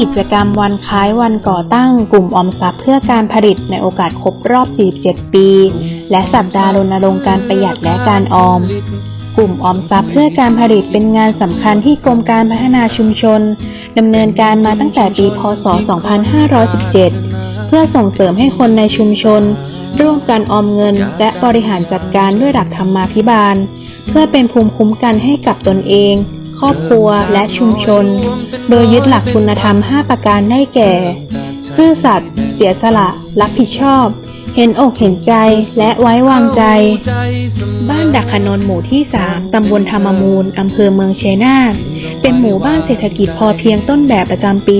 กิจกรรมวันคล้ายวันก่อตั้งกลุ่มออมทรัพย์เพื่อการผลิตในโอกาสครบรอบ 47 ปี และสัปดาห์รณรงค์การประหยัดและการออม กลุ่มออมทรัพย์เพื่อการผลิตเป็นงานสำคัญที่กรมการพัฒนาชุมชนดำเนินการมาตั้งแต่ปี พศ 2517 เพื่อส่งเสริมให้คนในชุมชน ร่วมกันออมเงิน และบริหารจัดการด้วยหลักธรรมาภิบาล เพื่อเป็นภูมิคุ้มกันให้กับตนเอง รอบครัวและชุมชน โดยยึดหลักคุณธรรม 5 ประการได้แก่ ซื่อสัตย์เสียสละ รับผิดชอบ เห็นอกเห็นใจและไว้วางใจ บ้านดักขนนหมู่ที่ 3 ตำบลธรรมมูล อำเภอเมืองชัยนาทเป็นหมู่บ้านเศรษฐกิจพอเพียงต้นแบบประจำปี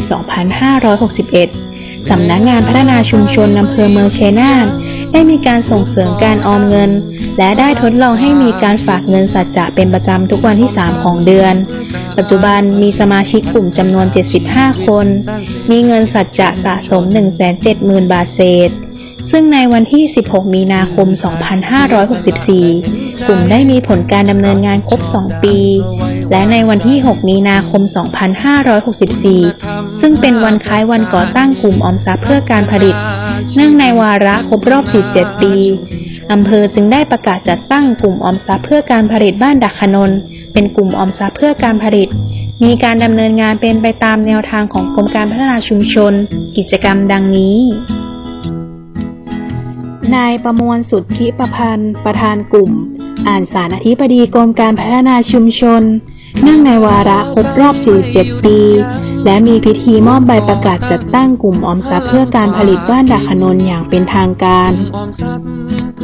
2561 สำนักงานพัฒนาชุมชนอำเภอเมืองชัยนาท ได้มีการส่งเสริมการออมเงิน และได้ทดลองให้มีการฝากเงินสัจจะเป็นประจำทุกวันที่ 3 ของเดือน ปัจจุบันมีสมาชิกกลุ่มจำนวน 75 คน มีเงินสัจจะสะสม 170,000 บาทเศษ ซึ่งในวันที่ 16 มีนาคม 2564 กลุ่มได้มีผลการดำเนินงานครบ 2 ปี และในวันที่ 6 มีนาคม 2564 ซึ่งเป็นวันคล้ายวันก่อตั้งกลุ่มออมทรัพย์เพื่อการผลิต เนื่องในวาระครบรอบ 47 ปี อำเภอจึงได้ประกาศจัดตั้งกลุ่มออมทรัพย์เพื่อการผลิตบ้านดักขนนเป็นกลุ่มออมทรัพย์เพื่อการผลิต มีการดำเนินงานเป็นไปตามแนวทางของกรมการพัฒนาชุมชน กิจกรรมดังนี้นายประมวลสุทธิประพันธ์ ประธานกลุ่ม อ่านสารอธิบดีกรมการพัฒนาชุมชน เนื่องในวาระครบรอบ 47 ปี และมีพิธีมอบใบประกาศจัดตั้งกลุ่มออมทรัพย์เพื่อการผลิตบ้านดักขนนอย่างเป็นทางการ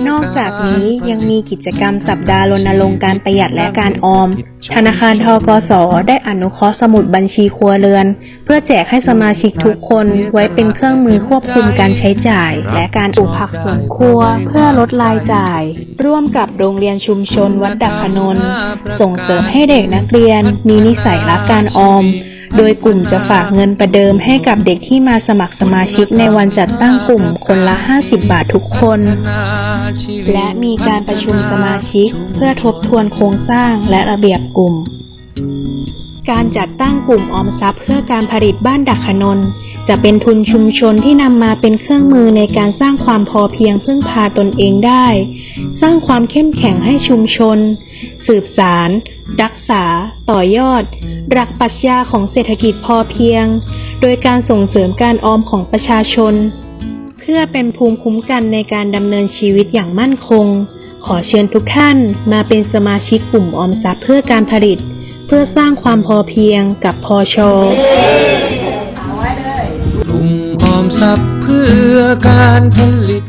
นอกจากนี้ยังมีกิจกรรมสัปดาห์รณรงค์การประหยัดและการออม ธนาคารทกส ได้อนุเคราะห์สมุดบัญชีครัวเรือน เพื่อแจกให้สมาชิกทุกคนไว้เป็นเครื่องมือควบคุมการใช้จ่าย และการปลูกผักสวนครัว เพื่อลดรายจ่าย ร่วมกับโรงเรียนชุมชนวัดดักขนนส่งเสริมให้เด็กนักเรียนมีนิสัยรักการออม โดยกลุ่มจะฝากเงินประเดิมให้กับเด็กที่มาสมัครสมาชิกในวันจัดตั้งกลุ่มคนละ 50 บาททุกคน และมีการประชุมสมาชิกเพื่อทบทวนโครงสร้างและระเบียบกลุ่ม การจัดตั้งกลุ่มออมทรัพย์เพื่อการผลิตบ้านดักขนนจะเป็นทุนชุมชนที่นำมาเป็นเครื่องมือในการสร้างความพอเพียงพึ่งพาตนเองได้ สร้างความเข้มแข็งให้ชุมชน สืบสาร รักษา ต่อยอด หลักปรัชญาของเศรษฐกิจพอเพียง โดยการส่งเสริมการออมของประชาชน เพื่อเป็นภูมิคุ้มกันในการดำเนินชีวิตอย่างมั่นคง ขอเชิญทุกท่านมาเป็นสมาชิกกลุ่มออมทรัพย์เพื่อการผลิต พื่อสร้างความพอเพียงกับพอชอกลุ่มออมทรัพย์เพื่อการผลิต